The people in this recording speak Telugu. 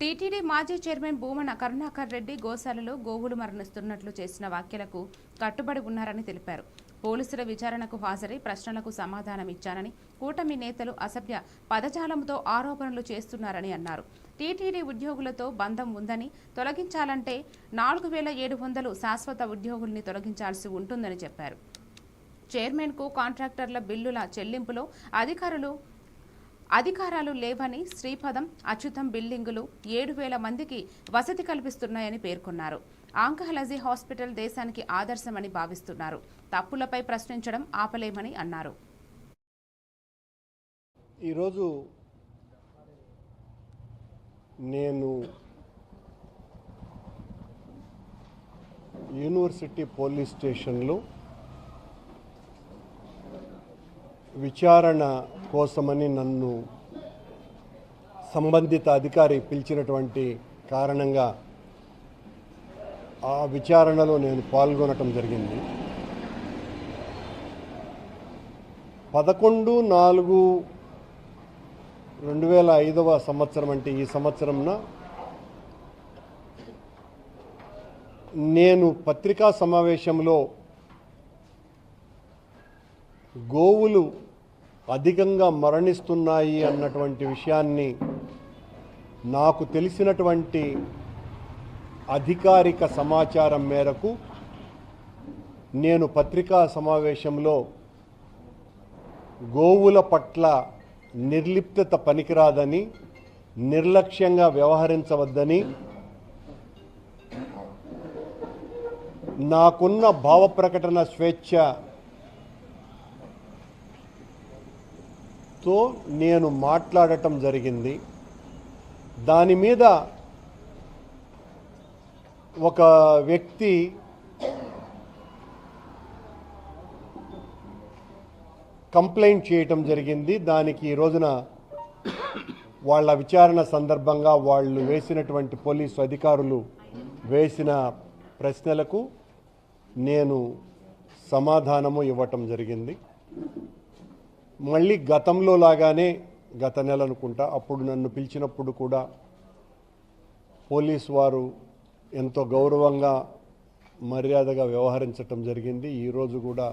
టీటీడీ మాజీ చైర్మన్ భూమన కరుణాకర్ రెడ్డి గోశాలలో గోవులు మరణిస్తున్నట్లు చేసిన వ్యాఖ్యలకు కట్టుబడి ఉన్నారని తెలిపారు. పోలీసుల విచారణకు హాజరై ప్రశ్నలకు సమాధానం ఇచ్చానని కూటమి నేతలు అసభ్య పదజాలంతో ఆరోపణలు చేస్తున్నారని అన్నారు. టీటీడీ ఉద్యోగులతో బంధం ఉందని తొలగించాలంటే నాలుగు వేల ఏడు వందలు శాశ్వత ఉద్యోగుల్ని తొలగించాల్సి ఉంటుందని చెప్పారు. చైర్మన్కు కాంట్రాక్టర్ల బిల్లుల చెల్లింపులో అధికారులు అధికారాలు లేవని శ్రీపదం అచ్యుతం బిల్డింగులు ఏడు వేల మందికి వసతి కల్పిస్తున్నాయని పేర్కొన్నారు. ఆంకాలజీ హాస్పిటల్ దేశానికి ఆదర్శమని భావిస్తున్నారు. తప్పులపై ప్రశ్నించడం ఆపలేమని అన్నారు. ఈరోజు నేను యూనివర్సిటీ పోలీస్ స్టేషన్లో విచారణ కోసమని నన్ను సంబంధిత అధికారి పిలిచినటువంటి కారణంగా ఆ విచారణలో నేను పాల్గొనటం జరిగింది. పదకొండు నాలుగు రెండు వేల ఐదవ సంవత్సరం అంటే ఈ సంవత్సరంన నేను పత్రికా సమావేశంలో గోవులు అధికంగా మరణిస్తున్నాయి అన్నటువంటి విషయాన్ని నాకు తెలిసినటువంటి అధికారిక సమాచారం మేరకు నేను పత్రికా సమావేశంలో గోవుల పట్ల నిర్లిప్తత పనికిరాదని నిర్లక్ష్యంగా వ్యవహరించవద్దని నాకున్న భావప్రకటన స్వేచ్ఛ తో నేను మాట్లాడటం జరిగింది. దాని మీద ఒక వ్యక్తి కంప్లైంట్ చేయటం జరిగింది. దానికి ఈ రోజున వాళ్ళ విచారణ సందర్భంగా వాళ్ళు వేసినటువంటి పోలీసు అధికారులు వేసిన ప్రశ్నలకు నేను సమాధానము ఇవ్వటం జరిగింది. మళ్ళీ గతంలో లాగానే గత నెల అనుకుంటా అప్పుడు నన్ను పిలిచినప్పుడు కూడా పోలీస్ వారు ఎంతో గౌరవంగా మర్యాదగా వ్యవహరించటం జరిగింది. ఈరోజు కూడా